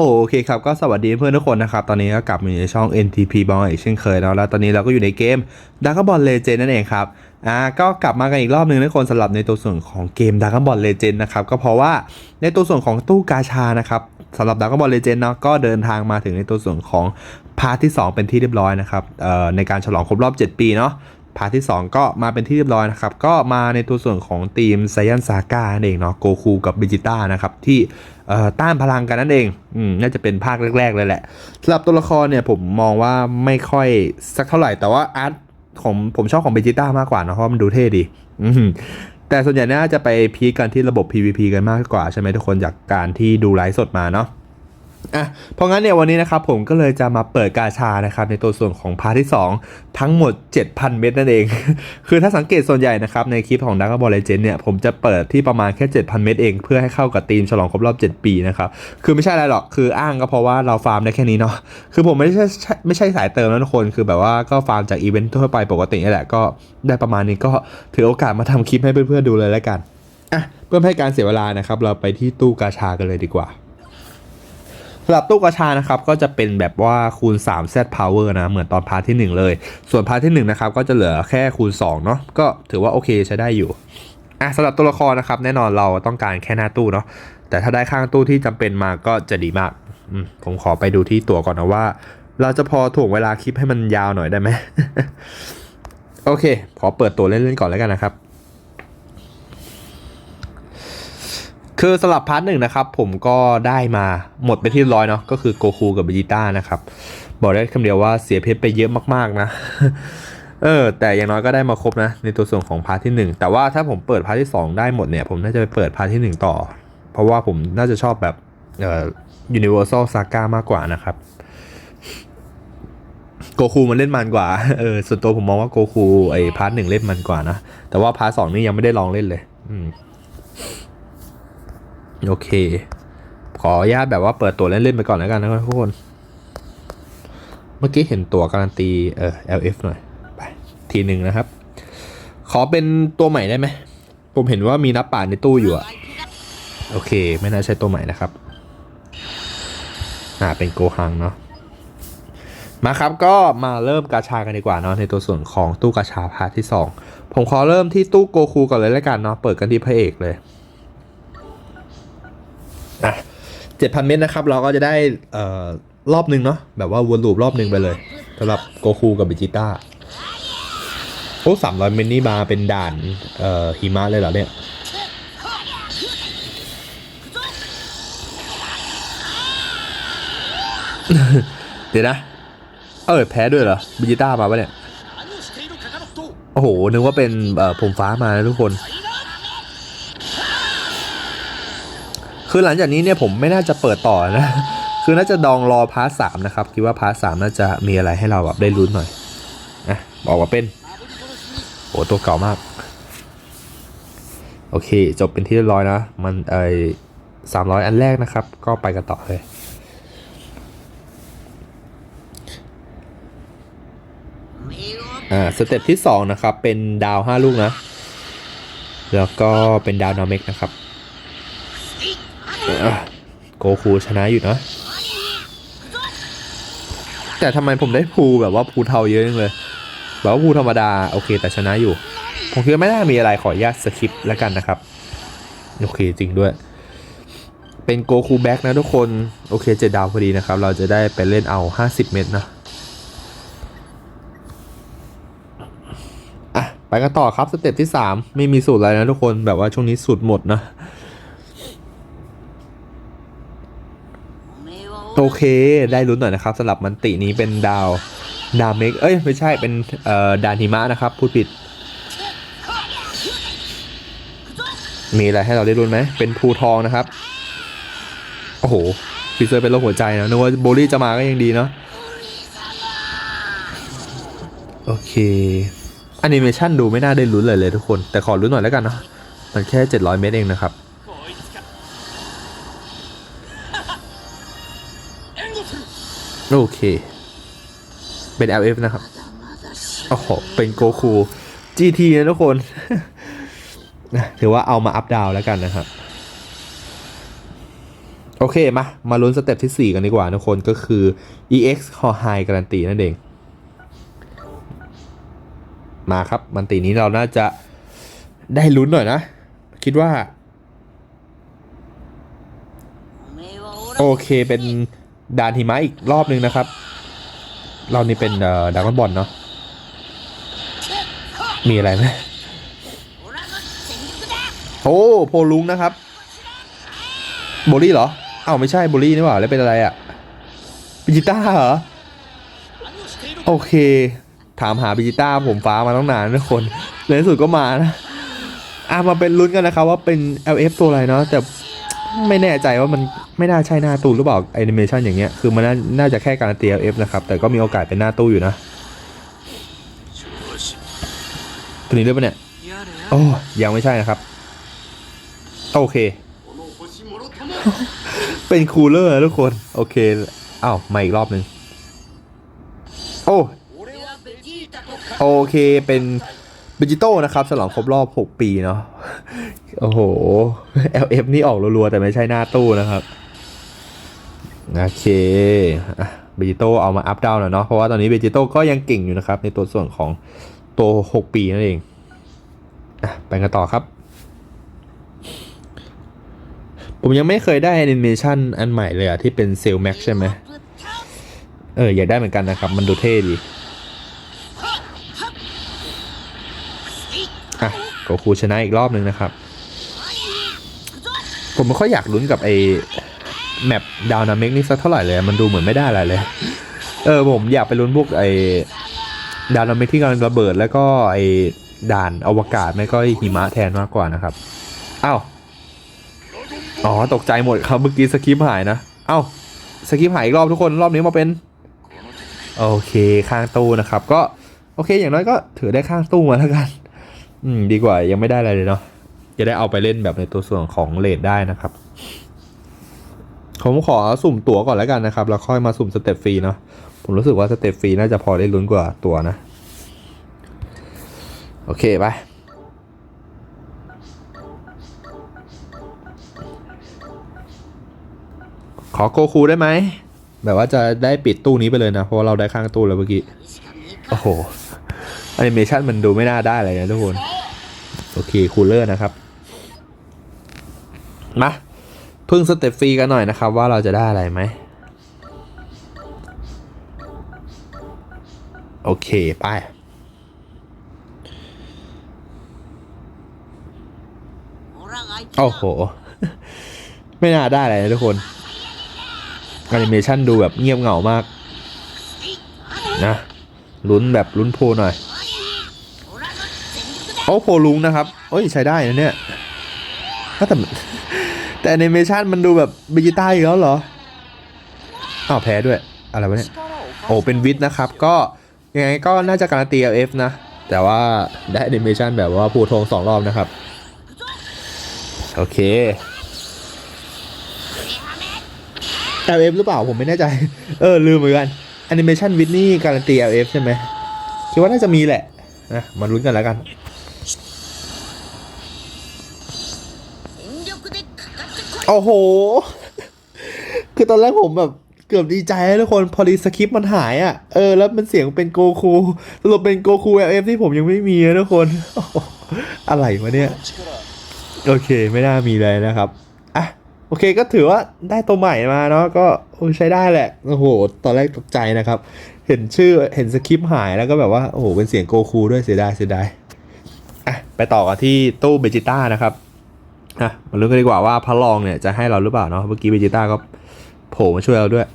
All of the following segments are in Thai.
โอเคครับ ก็สวัสดีเพื่อนทุกคนนะครับ ตอนนี้ก็กลับมาอยู่ในช่อง NTP บอลอีกเช่นเคยเนาะแล้วตอนนี้เราก็อยู่ในเกม d r a g o n Ball Legend นั่นเองครับอ่าก็กลับมากันอีกรอบหนึ่งทุกคนสำหรับในตัวส่วนของเกม d r a g o n Ball Legend นะครับก็เพราะว่าในตัวส่วนของตู้กาชานะครับสำหรับ d r a g o n Ball Legend เนาะก็เดินทางมาถึงในตัวส่วนของพาร์ทที่ 2 เป็นที่เรียบร้อยนะครับเอ่อในการฉลองครบรอบ 7 ปีเนาะ พาร์ทที่ 2 ก็มาเป็นที่เรียบร้อยนะครับ ก็มาในตัวส่วนของทีมไซยันซาก้านั่นเองเนาะโกคูกับบิจิต้านะครับ ที่ต้านพลังกันนั่นเองอืมน่าจะเป็นภาคแรก ๆ เลยแหละสำหรับตัวละครเนี่ยผมมองว่าไม่ค่อยสักเท่าไหร่แต่ว่าอาร์ตของผมชอบของเบจิต้ามากกว่านะเพราะมันดูเท่ดีแต่ส่วนใหญ่น่าจะไปพีกันที่ระบบ PVP กันมากกว่าใช่ไหมทุกคนจากการที่ดูไลฟ์สดมาเนาะ อะเพราะงั้นเนี่ยวันนี้นะครับผมก็เลยจะมาเปิดกาชานะครับในตัวส่วนของพาร์ทที่ 2 ทั้งหมด 7,000 เม็ดนั่นเอง คือถ้าสังเกตส่วนใหญ่นะครับในคลิปของ Dragon Ball Legend เนี่ยผมจะเปิดที่ประมาณแค่ 7,000 เม็ดเองเพื่อให้เข้ากับธีมฉลองครบรอบ 7 ปีนะครับคือไม่ใช่อะไรหรอกคืออ้างก็เพราะว่าเราฟาร์มได้แค่นี้เนาะคือผมไม่ใช่ไม่ใช่สายเติมนะทุกคนคือแบบว่าก็ฟาร์มจากอีเวนต์ทั่วไปปกตินี่แหละก็ได้ประมาณนี้ก็ถือโอกาสมาทำคลิปให้เพื่อนๆดูเลยแล้วกันอะเพื่อให้การเสียเวลานะครับเราไปที่ตู้กาชากันเลยดีกว่าำหรับตู้กระชานะครับก็จะเป็นแบบว่าคูณ3 Z Power นะเหมือนตอนพาร์ทที่ 1 เลย ส่วนพาร์ทที่1นะครับก็จะเหลือแค่คูณ2เนาะก็ถือว่าโอเคใช้ได้อยู่อะสำหรับตัวละครนะครับแน่นอนเราต้องการแค่หน้าตู้เนาะแต่ถ้าได้ข้างตู้ที่จำเป็นมาก็จะดีมากผมขอไปดูที่ตัวก่อนนะว่า เราจะพอถ่วงเวลาคลิปให้มันยาวหน่อยได้ไหมโอเค ขอเปิดตัวเล่นๆก่อนแล้วกันนะครับ คือสำหรับพาร์ทหนึ่งนะครับ ผมก็ได้มาหมดไปที่ร้อยเนาะก็คือโกคูกับเบจิต้านะครับ บอกได้คำเดียวว่าเสียเพชรไปเยอะมากๆนะเออแต่อย่างน้อยก็ได้มาครบนะ ในตัวส่วนของพาร์ทที่ 1 แต่ว่าถ้าผมเปิดพาร์ทที่ 2 ได้หมดเนี่ย ผมน่าจะไปเปิดพาร์ทที่ 1 ต่อ เพราะว่าผมน่าจะชอบแบบเอ่อ Universal Saga มากกว่านะครับโกคูมันเล่นมันกว่าเออส่วนตัวผมมองว่าโกคูไอ้พาร์ทหนึ่งเล่นมันกว่านะ แต่ว่าพาร์ทสองนี่ยังไม่ได้ลองเล่นเลย อืม โอเค ขออนุญาตแบบว่าเปิดตัวเล่นๆไปก่อนแล้วกันนะครับทุกคน เมื่อกี้เห็นตัวการันตีเออ LF หน่อย ไปทีหนึ่งนะครับ ขอเป็นตัวใหม่ได้ไหม ผมเห็นว่ามีนับป่าในตู้อยู่อะโอเค ไม่น่าใช่ตัวใหม่นะครับอ่าเป็นโกฮังเนาะมาครับก็มาเริ่มกาชากันดีกว่าเนาะในตัวส่วนของตู้กาชาพาร์ทที่ 2 ผมขอเริ่มที่ตู้โกคูก่อนเลยแล้วกันเนาะเปิดกันที่พระเอกเลย 7,000 เมตรนะครับ เราก็จะได้รอบหนึ่งเนาะแบบว่าวนลูปรอบหนึ่งไปเลยสำหรับโกคูกับบิจิต้าโอ้สามร้อยเมตรนี่มาเป็นด่านหิมะเลยเหรอเนี่ยเดี๋ยวนะ เออแพ้ด้วยเหรอบิจิต้ามาปะเนี่ย โอ้โห นึกว่าเป็นผมฟ้ามานะทุกคน คือหลังจากนี้เนี่ยผมไม่น่าจะเปิดต่อนะ คือน่าจะดองรอพาร์ทสามนะครับ คิดว่าพาร์ทสามน่าจะมีอะไรให้เราแบบได้ลุ้นหน่อยอะบอกว่าเป็น โอ้ตัวเก่ามาก โอเค จบเป็นที่เรียบร้อยนะ มันเอสามร้อยอันแรกนะครับ ก็ไปกันต่อเลยอ่าสเต็ปที่สองนะครับ เป็นดาวห้าลูกนะ แล้วก็เป็นดาวนาเมกนะครับ โกคูชนะอยู่นะแต่ทำไมผมได้ภูแบบว่าภูเทาเยอะจังเลย แบบว่าภูธรรมดาโอเค แต่ชนะอยู่ ผมคิดว่าไม่น่ามีอะไรขออนุญาตสคิปแล้วกันนะครับ โอเคจริงด้วย เป็นโกคูแบ็กนะทุกคน โอเคเจ็ดดาวพอดีนะครับ เราจะได้ไปเล่นเอา 50 เมตรนะอะไปกันต่อครับสเต็ปที่ 3 ไม่มีสูตรอะไรนะทุกคนแบบว่าช่วงนี้สูตรหมดนะ โอเค ได้ลุ้นหน่อยนะครับสำหรับมันตินี้เป็นดาวดาวเมกเอ้ย ไม่ใช่เป็นเอ่อดานหิมะนะครับ พูดผิด มีอะไรให้เราได้ลุ้นไหม เป็นภูทองนะครับ โอ้โหฟิเซอร์เป็นโรคหัวใจนะนึกว่าโบลี่จะมาก็ยังดีเนาะโอเคแอนิเมชันดูไม่น่าได้ลุ้นเลยเลยทุกคน แต่ขอลุ้นหน่อยแล้วกันเนาะมันแค่ 700 เมตรเองนะครับ โอเค เป็น LF นะครับโอ้โหเป็นโกคู GT นะทุกคนถือว่าเอามาอัพดาวแล้วกันนะครับ โอเคมา มาลุ้นสเต็ปที่ 4 กันดีกว่าทุกคนก็คือ EX h o High การันตีนั่นเอง มาครับ มันตีนี้เราน่าจะได้ลุ้นหน่อยนะ คิดว่า โอเคเป็น ดานหิมะอีกรอบหนึ่งนะครับ เรานี่เป็นดากอนบอลเนาะมีอะไรไหมโอ้โพลุงนะครับโบลี่เหรอเอ้าไม่ใช่โบลี่นี่หว่าแล้วเป็นอะไรอะ่ะบิจิต้าเหรอโอเค ถามหาบิจิต้าผมฟ้ามาตั้งนานทุกคนในที่สุดก็มานะอะมาเป็นลุ้นกันนะครับว่าเป็น LF ตัวอะไรเนาะแต่ ไม่แน่ใจว่ามันไม่น่าใช่หน้าตู้หรือเปล่าแอนิเมชันอย่างเงี้ยคือมันน่าน่าจะแค่การันตี LF นะครับ แต่ก็มีโอกาสเป็นหน้าตู้อยู่นะตัวนี้ด้วยปะเนี่ยโอ้ยังไม่ใช่นะครับ โอเค เป็นคูลเลอร์นะทุกคน โอเคอ้าวมาอีกรอบหนึ่งโอ้โอเคเป็น บิจิโต้นะครับฉลองครบรอบ 6 ปีเนาะโอ้โห LF นี่ออกรัวๆ แต่ไม่ใช่หน้าตู้นะครับ โอเคบิจิโต้เอามาอัพดาวน์หน่อยเนาะเพราะว่าตอนนี้บิจิโต้ก็ยังเก่งอยู่นะครับ ในตัวส่วนของตัว 6 ปีนั่นเองอไปกันต่อครับ ผมยังไม่เคยได้แอนิเมชันอันใหม่เลยอะที่เป็นเซลแม็กใช่ไหมเออ อยากได้เหมือนกันนะครับ มันดูเท่ดี อะโกคูชนะอีกรอบหนึ่งนะครับ ผมไม่ค่อยอยากลุ้นกับไอ้แมปดาวนาเมกนี่สักเท่าไหร่เลย มันดูเหมือนไม่ได้อะไรเลย เออผมอยากไปลุ้นพวกไอ้ดาวนาเมกที่กำลังระเบิดแล้วก็ไอ้ด่านอวกาศไม่ก็หิมะแทนมากกว่านะครับอ้าวอ๋อตกใจหมดครับเมื่อกี้สคริปหายนะ เอ้าสคริปหายอีกรอบทุกคนรอบนี้มาเป็น โอเคข้างตู้นะครับ ก็โอเคอย่างน้อยก็ถือได้ข้างตู้มาแล้วกัน อืม ดีกว่ายังไม่ได้อะไรเลยเนาะจะได้เอาไปเล่นแบบในตัวส่วนของเลดได้นะครับผมขอสุ่มตั๋วก่อนแล้วกันนะครับ แล้วค่อยมาสุ่มสเต็ปฟรีเนาะผมรู้สึกว่าสเต็ปฟรีน่าจะพอได้ลุ้นกว่าตั๋วนะ โอเคไปขอโกคูได้ไหม แบบว่าจะได้ปิดตู้นี้ไปเลยนะ เพราะว่าเราได้ข้างตู้แล้วเมื่อกี้ โอ้โหแอนิเมชันมันดูไม่น่าได้เลยนะทุกคน โอเคคูลเลอร์นะครับมาพึ่งสเต็ปฟรีกันหน่อยนะครับ ว่าเราจะได้อะไรไหมโอเค ไป โอ้โห ไม่น่าได้เลยนะทุกคนแอนิเมชันดูแบบเงียบเหงามาก นะลุ้นแบบลุ้นโพหน่อย โอ้โพลุงนะครับโอ้ยใช้ได้นะเนี่ยแต่แต่แอนิเมชันมันดูแบบดิจิตอลอีกแล้วเหรออ้าวแพ้ด้วย อะไรวะเนี่ยโอ้เป็นวิทนะครับ ก็ยังไงก็น่าจะการันตี LF นะ แต่ว่าได้แอนิเมชันแบบว่าผูทงสองรอบนะครับ โอเค LF หรือเปล่าผมไม่แน่ใจ เออ ลืมเหมือนกันแอนิเมชันวิทนี่การันตี LF ใช่ไหมคิดว่าน่าจะมีแหละนะมาลุ้นกันแล้วกัน โอ้โห คือตอนแรกผมแบบเกือบดีใจนะทุกคนพอดีสคริปต์มันหายอะ เออ แล้วมันเสียงเป็นโกคูสรุปเป็นโกคูเอฟที่ผมยังไม่มีนะทุกคนออะไรวะเนี่ย โอเคไม่น่ามีเลยนะครับ อะ โอเคก็ถือว่าได้ตัวใหม่มาเนาะก็ใช้ได้แหละ โอ้โห ตอนแรกตกใจนะครับ เห็นชื่อเห็นสคริปต์หายแล้วก็แบบว่า โอ้โห เป็นเสียงโกคูด้วยเสียดายเสียดายอะไปต่อกันที่ตู้เบจิต้านะครับ อะมาลุ้นกันดีกว่าว่าพระรองเนี่ยจะให้เราหรือเปล่าเนาะเมื่อกี้เบจิต้าก็โผล่มาช่วยเราด้วย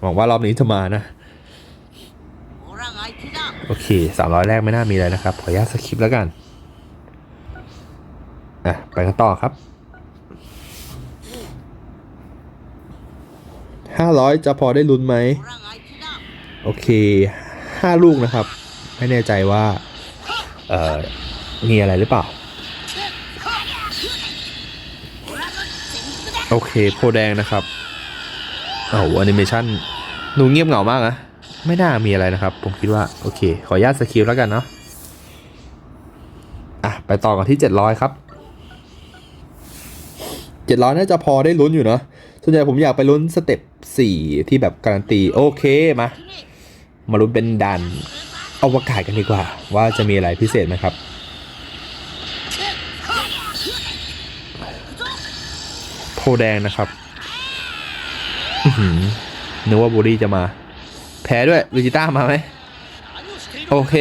หวังว่ารอบนี้จะมานะ โอเคสามร้อยแรกไม่น่ามีอะไรนะครับ ขออนุญาตสคริปแล้วกันอะไปกันต่อครับห้าร้อยจะพอได้ลุ้นไหม โอเคห้าลูกนะครับ ไม่แน่ใจว่า เอ่อมีอะไรหรือเปล่า โอเคโพแดงนะครับโอ้โหแอนิเมชันดูเงียบเหงามากนะ ไม่น่ามีอะไรนะครับ ผมคิดว่า โอเค ขออนุญาตสกิลแล้วกันเนาะอะ ไปต่อกันที่ 700 ครับ 700 น่าจะพอได้ลุ้นอยู่เนาะส่วนใหญ่ผมอยากไปลุ้นสเต็ปสี่ที่แบบการันตี โอเคมา มาลุ้นเป็นดันอวกาศกันดีกว่า ว่าจะมีอะไรพิเศษไหมครับ โพ แดงนะครับนึกว่าบูรี่จะมา แพ้ด้วยวิจิต้ามาไหม โอเค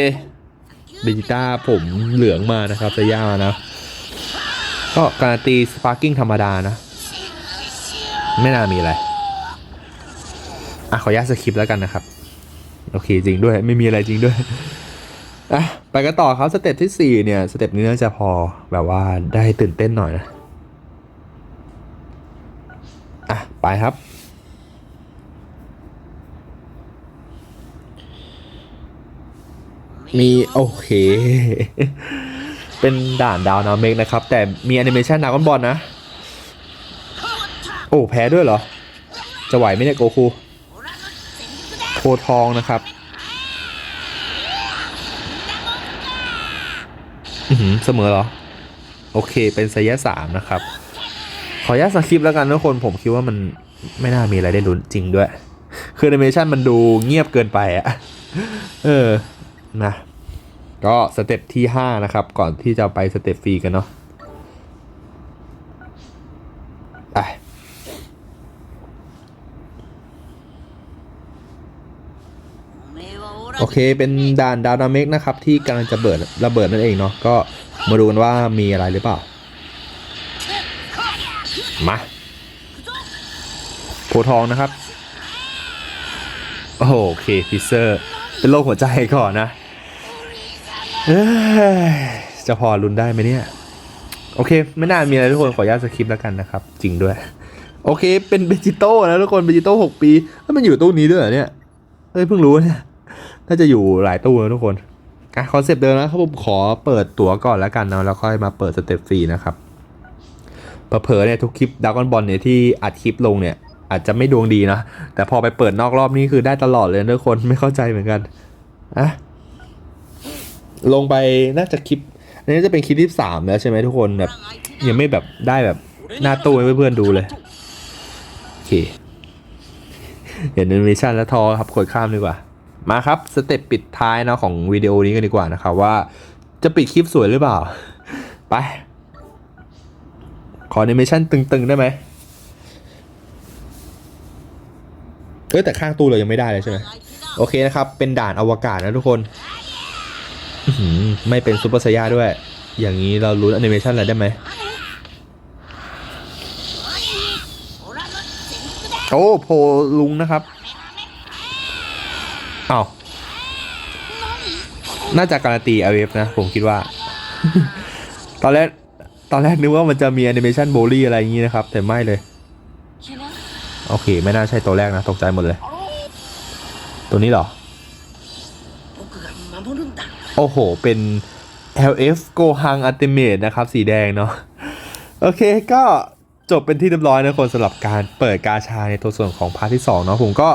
เบจิต้าผมเหลืองมานะครับจะย่ามานะ ก็การตีสปาร์กิ้งธรรมดานะ ไม่น่ามีอะไร อะ ขออนุญาตสคริปต์แล้วกันนะครับ โอเคจริงด้วย ไม่มีอะไรจริงด้วยอะไปกันต่อครับ สเต็ปที่ 4 เนี่ย สเต็ปนี้น่าจะพอแบบว่าได้ตื่นเต้นหน่อยนะ อะ ไปครับ มีโอเค เป็นด่านดาวนาเมกนะครับ แต่มีแอนิเมชันดากอนบอลนะ โอ้แพ้ด้วยเหรอ จะไหวไหมเนี่ยโกคูโพทองนะครับอือหือเสมอเหรอ โอเคเป็นไซยะสามนะครับ ขออนุญาตสคริปต์แล้วกันทุกคนผมคิดว่ามันไม่น่ามีอะไรได้ลุ้นจริงด้วย คือแอนิเมชันมันดูเงียบเกินไปอะเออนะก็สเต็ปที่ 5 นะครับ ก่อนที่จะไปสเต็ปฟรีกันเนาะไปโอเคเป็นด่านดาวนาเมกนะครับ ที่กำลังจะเบิดระเบิดนั่นเองเนาะก็มาดูกันว่ามีอะไรหรือเปล่า มาโพธิ์ทองนะครับ โอเคพิเซอร์ เป็นโรคหัวใจก่อนนะเอ้ยจะพอรุนได้ไหมเนี่ย โอเค ไม่น่ามีอะไรทุกคนขออนุญาตสคริปต์แล้วกันนะครับ จริงด้วย โอเค เป็นเบจิโต้นะทุกคนเบจิโต้หกปี แล้วมันอยู่ตู้นี้ด้วยเหรอเนี่ยเอ้ยเพิ่งรู้เนี่ยน่าจะอยู่หลายตู้นะทุกคนอะคอนเซปต์เดิมนะครับผมขอเปิดตั๋วก่อนแล้วกันเนาะแล้วค่อยมาเปิดสเต็ปฟรีนะครับ เผลอเนี่ยทุกคลิปดากอนบอลเนี่ยที่อัดคลิปลงเนี่ยอาจจะไม่ดวงดีนะ แต่พอไปเปิดนอกรอบนี้คือได้ตลอดเลยทุกคนไม่เข้าใจเหมือนกันอะลงไปน่าจะคลิปอันนี้จะเป็นคลิปที่สามแล้วใช่ไหมทุกคนแบบยังไม่แบบได้แบบหน้าตู้ให้เพื่อนๆดูเลยโอเคเห็นแอนิเมชันแล้วทอครับกดข้ามดีกว่า มาครับสเต็ปปิดท้ายเนาะของวิดีโอนี้กันดีกว่านะครับว่าจะปิดคลิปสวยหรือเปล่า ไป ขอแอนิเมชันตึงๆ ได้ไหมเอ้แต่ข้างตู้เรายังไม่ได้เลยใช่ไหมโอเคนะครับ เป็นด่านอวกาศนะทุกคนไม่เป็นซูเปอร์ไซย่าด้วย อย่างนี้เรารู้แอนิเมชันอะไรได้ไหมโอ้โพลุงนะครับอ้าวน่าจะการันตีเอฟนะ ผมคิดว่า ตอนแรก อนแรกนึกว่ามันจะมีแอนิเมชันโบลี่อะไรอย่างนี้นะครับ แต่ไม่เลย โอเค ไม่น่าใช่ตัวแรกนะ ตกใจหมดเลย ตัวนี้เหรอ โอ้โห เป็น LF Gohan Ultimate นะครับ สีแดงเนาะ โอเคก็จบเป็นที่เรียบร้อยนะคนสำหรับการเปิดกาชาในตัวส่วนของพาร์ทที่2เนาะผมก็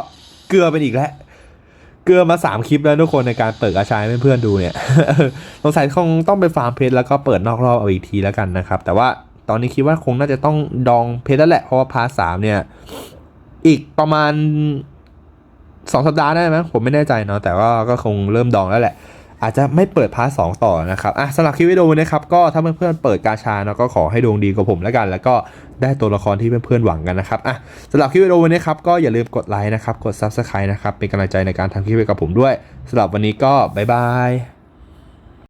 เกลือเป็นอีกแล้ว เกลือมา 3 คลิปแล้วทุกคนในการเปิดกาชาให้เพื่อนๆดูเนี่ยสงสัยคงต้องไปฟาร์มเพชรแล้วก็เปิดนอกรอบเอาอีกทีแล้วกันนะครับ แต่ว่าตอนนี้คิดว่าคงน่าจะต้องดองเพชรแล้วแหละเพราะว่าพาร์ทสามเนี่ยอีกประมาณ 2 สัปดาห์ได้ไหมผมไม่แน่ใจเนาะแต่ว่าก็คงเริ่มดองแล้วแหละ อาจจะไม่เปิดพาร์ทสต่อนะครับอะสำหรับคลิปวิดีโอนี้นะครับก็ถ้าเพื่อนๆเปิดกาชาเนาะก็ขอให้ดวงดีกับผมแล้วกัน แล้วก็ได้ตัวละครที่เพื่อนๆหวังกันนะครับอะสำหรับคลิปวิดีโอนี้ครับก็อย่าลืมกดไลค์นะครับกด Subscribe นะครับเป็นกำลังใจในการทำคลิปให้กับผมด้วยสำหรับวันนี้ก็บ๊ายบาย